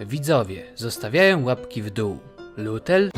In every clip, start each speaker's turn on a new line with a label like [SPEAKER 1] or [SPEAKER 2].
[SPEAKER 1] Widzowie, zostawiają łapki w dół. Lutel?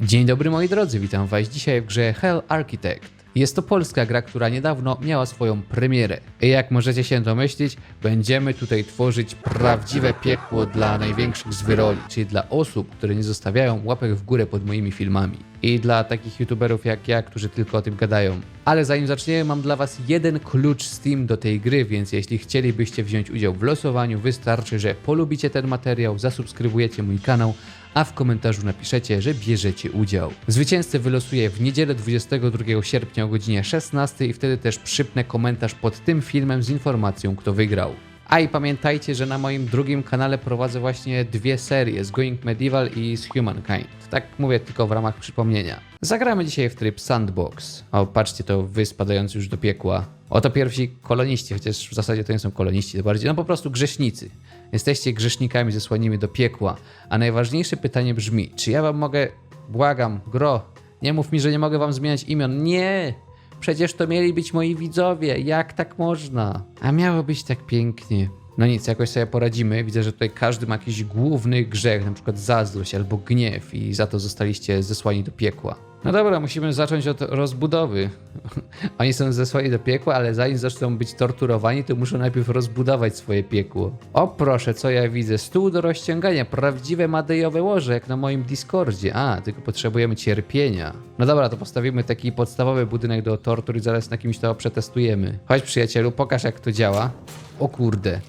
[SPEAKER 1] Dzień dobry moi drodzy, witam was dzisiaj w grze Hell Architect. Jest to polska gra, która niedawno miała swoją premierę. I jak możecie się domyślić, będziemy tutaj tworzyć prawdziwe piekło dla największych zwyroli, czyli dla osób, które nie zostawiają łapek w górę pod moimi filmami. I dla takich youtuberów jak ja, którzy tylko o tym gadają. Ale zanim zaczniemy, mam dla was jeden klucz Steam do tej gry, więc jeśli chcielibyście wziąć udział w losowaniu, wystarczy, że polubicie ten materiał, zasubskrybujecie mój kanał, a w komentarzu napiszecie, że bierzecie udział. Zwycięzcę wylosuję w niedzielę 22 sierpnia o godzinie 16 i wtedy też przypnę komentarz pod tym filmem z informacją, kto wygrał. A i pamiętajcie, że na moim drugim kanale prowadzę właśnie dwie serie z Going Medieval i z Humankind. Tak mówię tylko w ramach przypomnienia. Zagramy dzisiaj w tryb Sandbox. O, patrzcie, to wy spadający już do piekła. Oto pierwsi koloniści, chociaż w zasadzie to nie są koloniści, to bardziej, no po prostu grzesznicy. Jesteście grzesznikami zesłanymi do piekła. A najważniejsze pytanie brzmi, czy ja wam mogę, błagam, gro, nie mów mi, że nie mogę wam zmieniać imion. Nie! Przecież to mieli być moi widzowie. Jak tak można? A miało być tak pięknie. No nic, jakoś sobie poradzimy. Widzę, że tutaj każdy ma jakiś główny grzech, na przykład zazdrość albo gniew i za to zostaliście zesłani do piekła. No dobra, musimy zacząć od rozbudowy. Oni są zesłani do piekła, ale zanim zaczną być torturowani, to muszą najpierw rozbudować swoje piekło. O proszę, co ja widzę? Stół do rozciągania, prawdziwe madejowe łoże, jak na moim Discordzie. A, tylko potrzebujemy cierpienia. No dobra, to postawimy taki podstawowy budynek do tortur i zaraz na kimś to przetestujemy. Chodź przyjacielu, pokaż jak to działa. O kurde.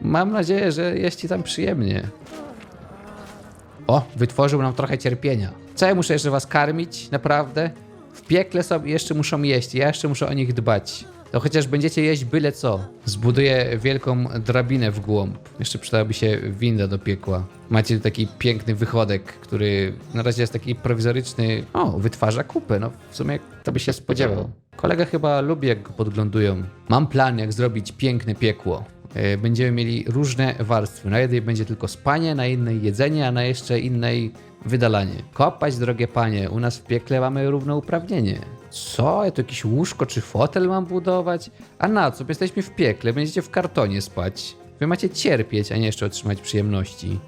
[SPEAKER 1] Mam nadzieję, że jest ci tam przyjemnie. O, wytworzył nam trochę cierpienia. Co ja muszę jeszcze was karmić? Naprawdę? W piekle sobie jeszcze muszą jeść, ja jeszcze muszę o nich dbać. To chociaż będziecie jeść byle co. Zbuduję wielką drabinę w głąb. Jeszcze przydałaby się winda do piekła. Macie tu taki piękny wychodek, który na razie jest taki prowizoryczny. O, wytwarza kupę, no w sumie to by się spodziewał. Kolega chyba lubi jak go podglądują. Mam plan jak zrobić piękne piekło. E, Będziemy mieli różne warstwy. Na jednej będzie tylko spanie, na innej jedzenie, a na jeszcze innej wydalanie. Kopać, drogie panie, u nas w piekle mamy równouprawnienie. Co? Ja tu jakieś łóżko czy fotel mam budować? A na co? Jesteśmy w piekle, będziecie w kartonie spać. Wy macie cierpieć, a nie jeszcze otrzymać przyjemności.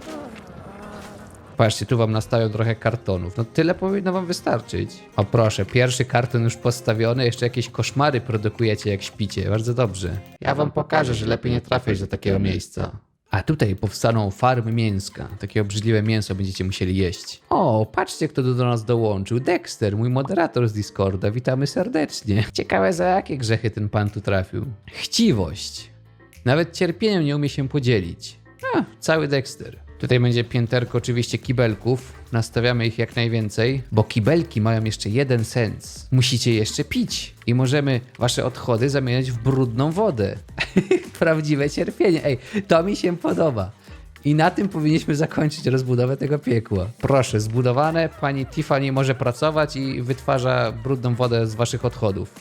[SPEAKER 1] Patrzcie, tu wam nastawią trochę kartonów. No tyle powinno wam wystarczyć. O proszę, pierwszy karton już postawiony, jeszcze jakieś koszmary produkujecie jak śpicie. Bardzo dobrze. Ja wam pokażę, że lepiej nie trafiać do takiego miejsca. A tutaj powstaną farmy mięska. Takie obrzydliwe mięso będziecie musieli jeść. O, patrzcie, kto do nas dołączył. Dexter, mój moderator z Discorda. Witamy serdecznie. Ciekawe, za jakie grzechy ten pan tu trafił. Chciwość. Nawet cierpieniem nie umie się podzielić. A, cały Dexter. Tutaj będzie pięterko oczywiście kibelków. Nastawiamy ich jak najwięcej, bo kibelki mają jeszcze jeden sens. Musicie jeszcze pić i możemy wasze odchody zamieniać w brudną wodę. Prawdziwe cierpienie. Ej, to mi się podoba. I na tym powinniśmy zakończyć rozbudowę tego piekła. Proszę, zbudowane, pani Tiffany może pracować i wytwarza brudną wodę z waszych odchodów.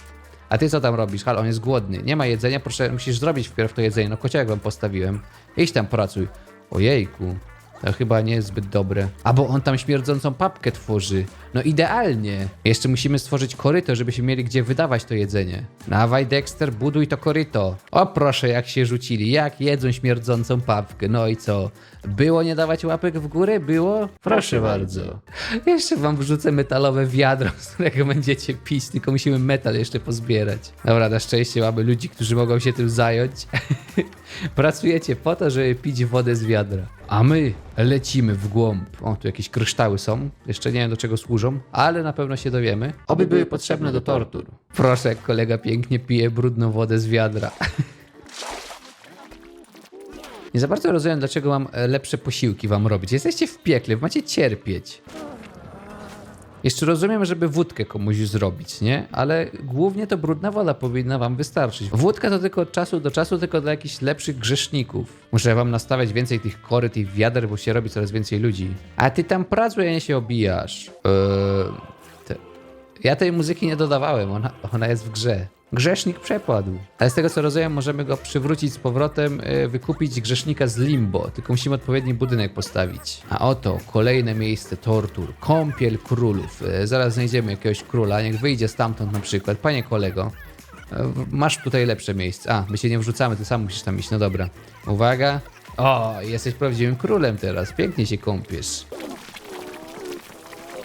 [SPEAKER 1] A ty co tam robisz? Hal, on jest głodny. Nie ma jedzenia, proszę, musisz zrobić wpierw to jedzenie. No kociak wam postawiłem. Idź tam pracuj. Ojejku. To chyba nie jest zbyt dobre. A bo on tam śmierdzącą papkę tworzy. No idealnie. Jeszcze musimy stworzyć koryto, żebyśmy mieli gdzie wydawać to jedzenie. Dawaj Dexter, buduj to koryto. O proszę, jak się rzucili. Jak jedzą śmierdzącą papkę. No i co? Było nie dawać łapek w górę? Było? Proszę bardzo. Jeszcze wam wrzucę metalowe wiadro, z którego będziecie pić, tylko musimy metal jeszcze pozbierać. Dobra, na szczęście mamy ludzi, którzy mogą się tym zająć. Pracujecie po to, żeby pić wodę z wiadra. A my lecimy w głąb. O, tu jakieś kryształy są. Jeszcze nie wiem do czego służą, ale na pewno się dowiemy. Oby były potrzebne do tortur. Proszę, jak kolega pięknie pije brudną wodę z wiadra. Nie za bardzo rozumiem, dlaczego mam e, lepsze posiłki wam robić. Jesteście w piekle, macie cierpieć. Jeszcze rozumiem, żeby wódkę komuś zrobić, nie? Ale głównie to brudna woda powinna wam wystarczyć. Wódka to tylko od czasu do czasu, tylko dla jakichś lepszych grzeszników. Muszę wam nastawiać więcej tych koryt i wiader, bo się robi coraz więcej ludzi. A ty tam pracuj, a nie się obijasz. Eee, te... Ja tej muzyki nie dodawałem, ona, ona jest w grze. Grzesznik przepadł. Ale z tego co rozumiem, możemy go przywrócić z powrotem, y, wykupić grzesznika z limbo, tylko musimy odpowiedni budynek postawić. A oto kolejne miejsce tortur. Kąpiel królów. Y, Zaraz znajdziemy jakiegoś króla, niech wyjdzie stamtąd na przykład. Panie kolego, w- masz tutaj lepsze miejsce. A, my się nie wrzucamy, ty sam musisz tam iść, no dobra. Uwaga. O, jesteś prawdziwym królem teraz, pięknie się kąpiesz.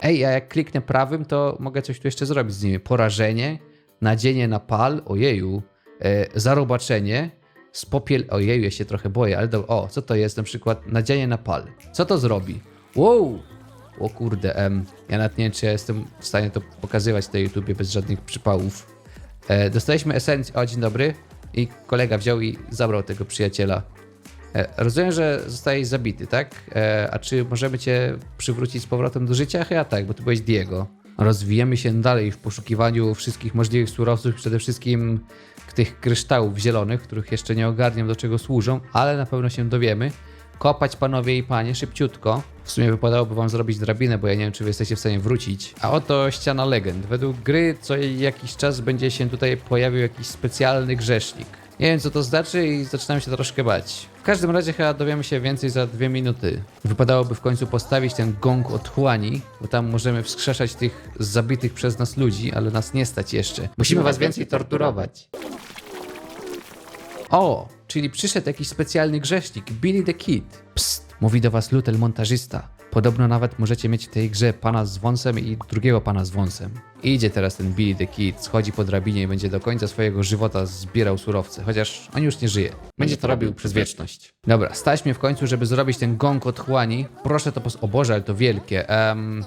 [SPEAKER 1] Ej, a jak kliknę prawym, to mogę coś tu jeszcze zrobić z nimi. Porażenie, nadzienie na pal, ojeju, e, zarobaczenie, spopiel, ojeju, ja się trochę boję, ale do, o, co to jest na przykład nadzienie na pal? Co to zrobi? Wow! O kurde, em, ja nawet nie wiem, czy ja jestem w stanie to pokazywać na YouTubie bez żadnych przypałów. E, dostaliśmy esencję, o dzień dobry, i kolega wziął i zabrał tego przyjaciela. E, Rozumiem, że zostałeś zabity, tak? E, a czy możemy cię przywrócić z powrotem do życia? Chyba tak, bo ty byłeś Diego. Rozwijemy się dalej w poszukiwaniu wszystkich możliwych surowców, przede wszystkim tych kryształów zielonych, których jeszcze nie ogarniam do czego służą, ale na pewno się dowiemy. Kopać panowie i panie szybciutko. W sumie wypadałoby wam zrobić drabinę, bo ja nie wiem, czy wy jesteście w stanie wrócić. A oto ściana legend. Według gry co jakiś czas będzie się tutaj pojawił jakiś specjalny grzesznik. Nie wiem co to znaczy i zaczynam się troszkę bać. W każdym razie chyba dowiemy się więcej za dwie minuty. Wypadałoby w końcu postawić ten gong otchłani, bo tam możemy wskrzeszać tych zabitych przez nas ludzi, ale nas nie stać jeszcze. Musimy was więcej torturować. O, czyli przyszedł jakiś specjalny grzesznik, Billy the Kid. Psst, mówi do was Lutel montażysta. Podobno nawet możecie mieć w tej grze pana z wąsem i drugiego pana z wąsem. Idzie teraz ten Billy the Kid, schodzi po drabinie i będzie do końca swojego żywota zbierał surowce, chociaż on już nie żyje. Będzie to robił przez wieczność. Dobra, stać mnie w końcu, żeby zrobić ten gong otchłani. Proszę to pos... O Boże, ale to wielkie. Um,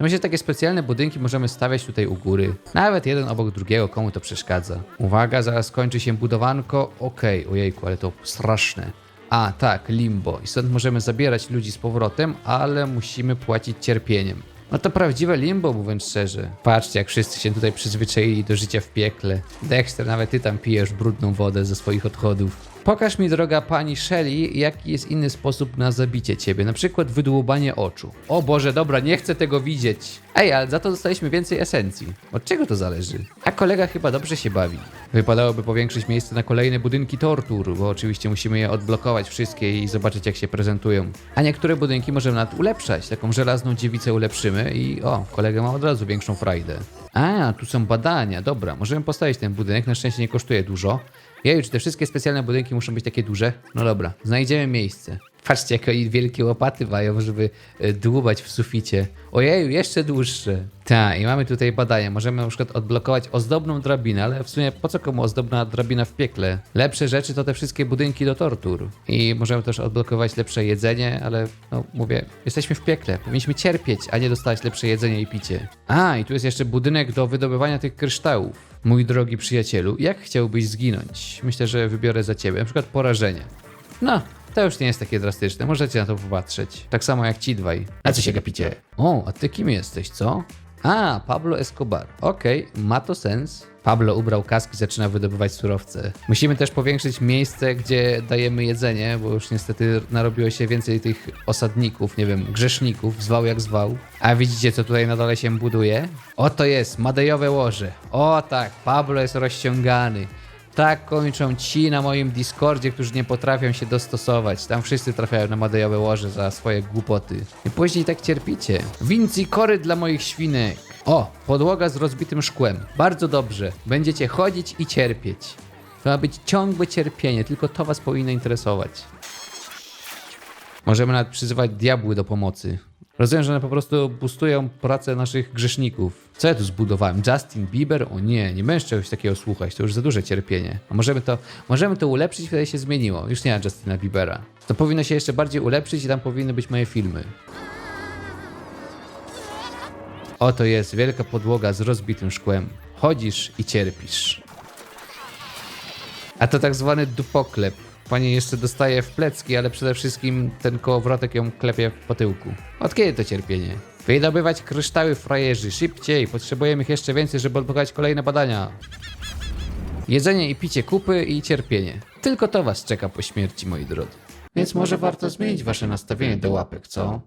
[SPEAKER 1] no myślę, że takie specjalne budynki możemy stawiać tutaj u góry. Nawet jeden obok drugiego, komu to przeszkadza. Uwaga, zaraz kończy się budowanko. Okej, ojejku, ale to straszne. A, tak, limbo. I stąd możemy zabierać ludzi z powrotem, ale musimy płacić cierpieniem. No to prawdziwe limbo, mówiąc szczerze. Patrzcie, jak wszyscy się tutaj przyzwyczaili do życia w piekle. Dexter, nawet ty tam pijesz brudną wodę ze swoich odchodów. Pokaż mi, droga pani Shelley, jaki jest inny sposób na zabicie ciebie, na przykład wydłubanie oczu. O Boże, dobra, nie chcę tego widzieć. Ej, ale za to dostaliśmy więcej esencji. Od czego to zależy? A kolega chyba dobrze się bawi. Wypadałoby powiększyć miejsce na kolejne budynki tortur, bo oczywiście musimy je odblokować wszystkie i zobaczyć jak się prezentują. A niektóre budynki możemy nawet ulepszać. Taką żelazną dziewicę ulepszymy i o, kolega ma od razu większą frajdę. A, tu są badania, dobra, możemy postawić ten budynek, na szczęście nie kosztuje dużo. Jeju, czy te wszystkie specjalne budynki muszą być takie duże? No dobra, znajdziemy miejsce. Patrzcie, jak oni wielkie łopaty mają, żeby e, dłubać w suficie. Ojeju, jeszcze dłuższe. Tak, i mamy tutaj badania. Możemy na przykład odblokować ozdobną drabinę, ale w sumie po co komu ozdobna drabina w piekle? Lepsze rzeczy to te wszystkie budynki do tortur. I możemy też odblokować lepsze jedzenie, ale no mówię, jesteśmy w piekle. Powinniśmy cierpieć, a nie dostać lepsze jedzenie i picie. A, i tu jest jeszcze budynek do wydobywania tych kryształów. Mój drogi przyjacielu, jak chciałbyś zginąć? Myślę, że wybiorę za ciebie, na przykład porażenie. No, to już nie jest takie drastyczne, możecie na to popatrzeć. Tak samo jak ci dwaj. Na co się gapicie? O, a ty kim jesteś, co? A, Pablo Escobar. Okej, ma to sens. Pablo ubrał kask i zaczyna wydobywać surowce. Musimy też powiększyć miejsce, gdzie dajemy jedzenie, bo już niestety narobiło się więcej tych osadników, nie wiem, grzeszników, zwał jak zwał. A widzicie, co tutaj na dole się buduje? Oto jest Madejowe łoże. O tak, Pablo jest rozciągany. Tak kończą ci na moim Discordzie, którzy nie potrafią się dostosować. Tam wszyscy trafiają na Madejowe łoże za swoje głupoty. I później tak cierpicie. Winci kory dla moich świnek. O, podłoga z rozbitym szkłem. Bardzo dobrze. Będziecie chodzić i cierpieć. To ma być ciągłe cierpienie, tylko to was powinno interesować. Możemy nawet przyzywać diabły do pomocy. Rozumiem, że one po prostu boostują pracę naszych grzeszników. Co ja tu zbudowałem? Justin Bieber? O nie, nie będziesz czegoś takiego słuchać, to już za duże cierpienie. A możemy to, możemy to ulepszyć, wtedy się zmieniło. Już nie ma Justina Biebera. To powinno się jeszcze bardziej ulepszyć i tam powinny być moje filmy. Oto jest wielka podłoga z rozbitym szkłem. Chodzisz i cierpisz. A to tak zwany dupoklep. Pani jeszcze dostaje w plecki, ale przede wszystkim ten kołowrotek ją klepie po tyłku. Od kiedy to cierpienie? Wydobywać kryształy frajerzy, szybciej! Potrzebujemy ich jeszcze więcej, żeby odblokować kolejne badania. Jedzenie i picie kupy i cierpienie. Tylko to was czeka po śmierci, moi drodzy. Więc może warto zmienić wasze nastawienie do łapek, co?